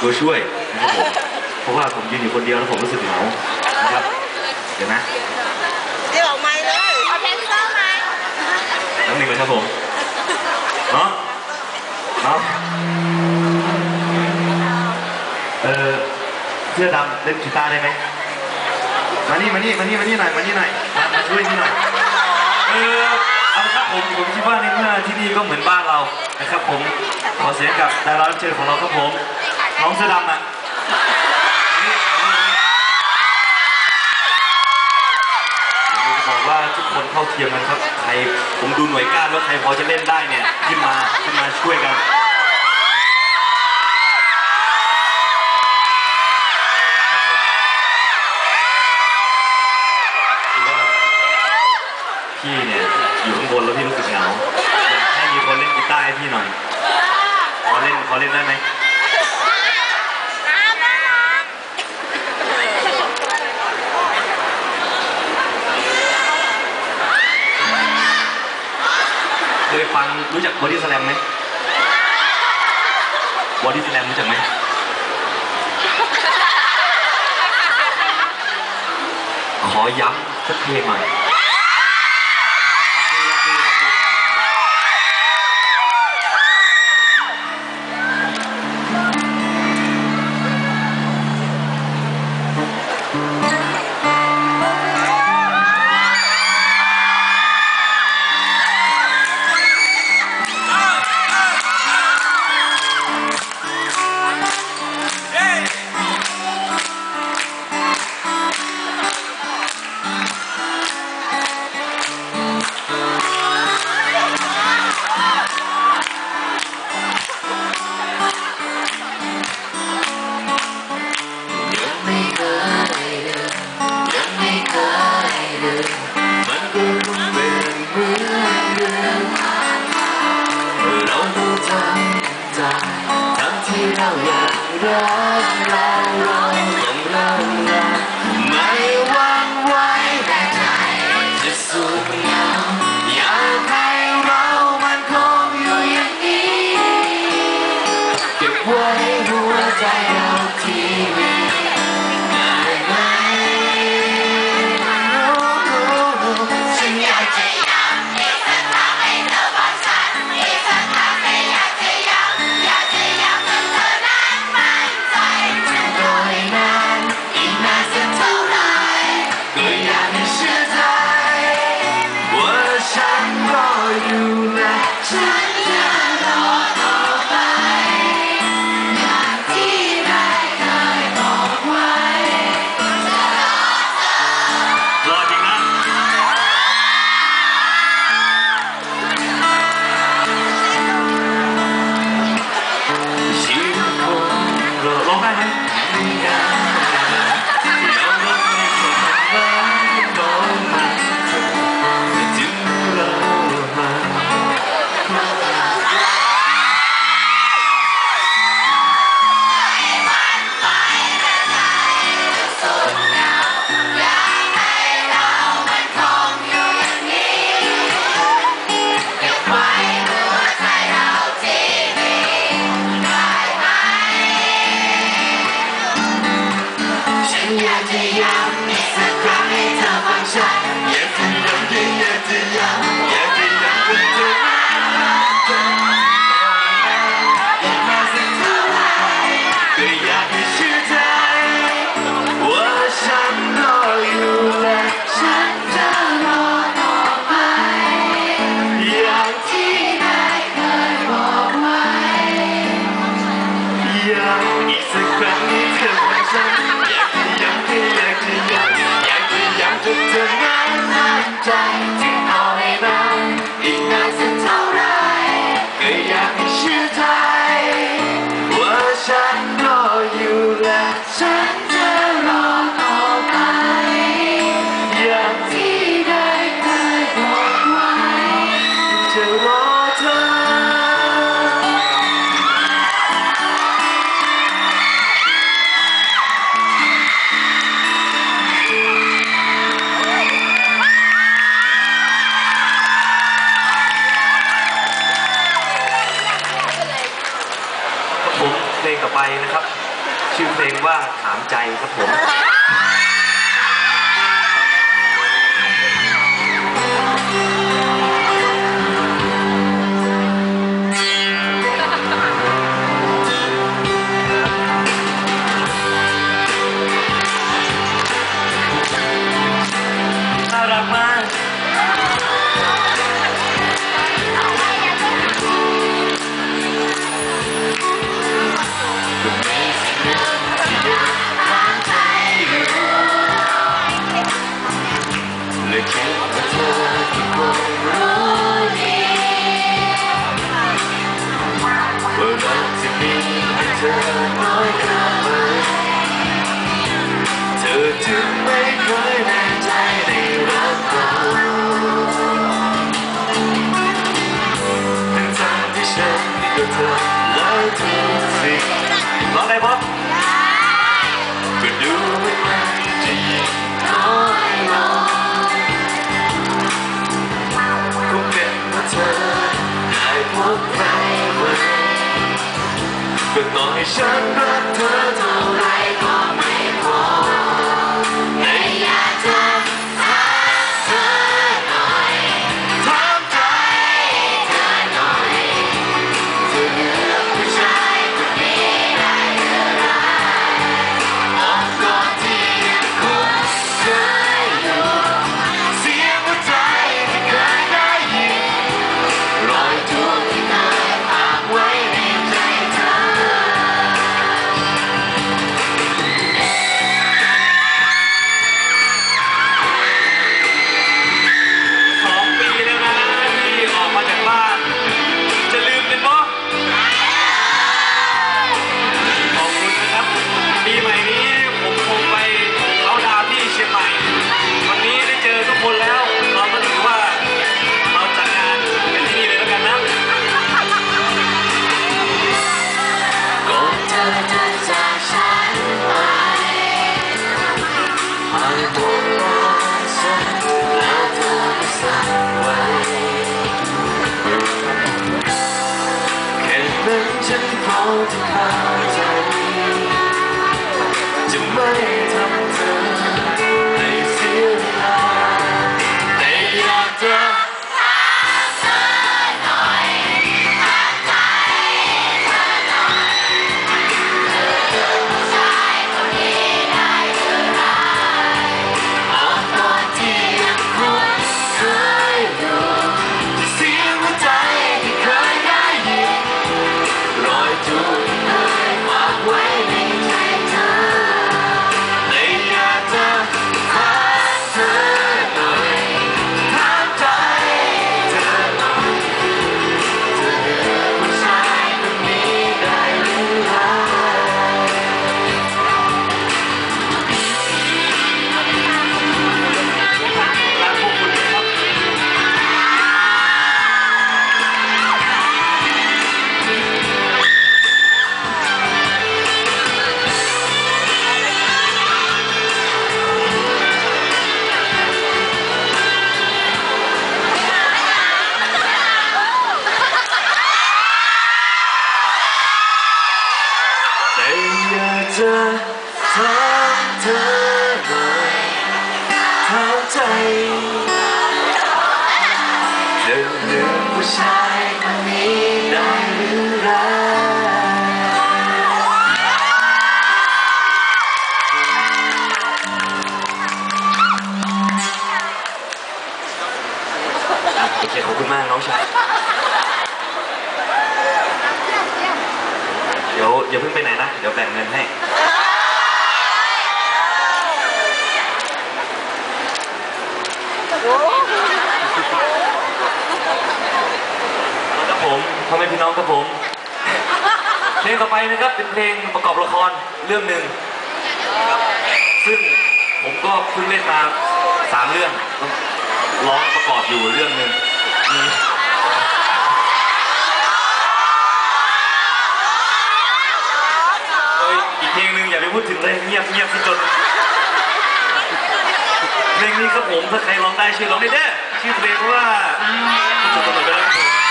ตัวช่วยนะครับผมเพราะว่าผมยืนอยู่คนเดียวแล้วผมรู้สึกเหงานะครับเดี๋ยวนะเดี๋ยวออกไม้เลย เอาเพนเซอร์มาน้ำหนึ่งเลยครับผมเนาะเนาะเออเสื้อดำเล่นกีตาร์ได้ไหมมานี่มานี่มานี่มานี่หน่อยมานี่หน่อยมามาช่วยนี่หน่อยเออเอาละครับผมผมคิดว่าในเมื่อที่นี่ก็เหมือนบ้านเรานะครับผมขอเสียงกับดารารับเชิญของเราครับผม น้องเสื้อดำอะผมบอกว่าทุกคนเท่าเทียมกันครับ ใครผมดูหน่วยก้านว่าใครพอจะเล่นได้เนี่ย ขึ้นมาขึ้นมาช่วยกันคือว่าพี่เนี่ยอยู่ข้างบนแล้วพี่รู้สึกเหงาอยากให้มีคนเล่นกีตาร์ให้พี่หน่อย ขอเล่นขอเล่นได้ไหม รู้จักบอดี้สแลมไหมบอดี้สแลมรู้จักไหมขอย้ำสักเพลงหน่อย ใจทั้งที่เราอยากรักเราเราต้องรักเราไม่วางไว้แต่ใจจะสุดเหงาอยากให้เรามันคงอยู่อย่างนี้เก็บไว้หัวใจเรา ฉัน ไปนะครับ ชื่อเพลงว่าถามใจครับผม ก็เธอและทุกสิ่งร้องได้ปะก็ดูเหมือนมันจะยิ่งน้อยลง ได้พบใครไหมก็ต่อให้ฉันรักเธอเท่าไร จะถามเธอหน่อยถามใจเธอเลือกผู้ชายคนนี้ได้หรือไรอะโอเคขอบคุณมากน้องชาย เดี๋ยวอย่าเพิ่งไปไหนนะ เดี๋ยวแบ่งเงินให้ ครับผมพ่อแม่พี่น้องครับผม เพลงต่อไปนะครับเป็นเพลงประกอบละครเรื่องหนึ่ง ซึ่งผมก็เพิ่งเล่นมาสามเรื่อง ร้องประกอบอยู่เรื่องหนึ่งมี เอ้ยอีกเพลงหนึ่งอย่าไป พูดถึงเลยเงียบเงียบที่จนเพลงนี้ครับผมถ้าใครร้องได้ช่วยร้องได้เด้อชื่อเพลงว่าคุณจะกำหนดไปแล้ว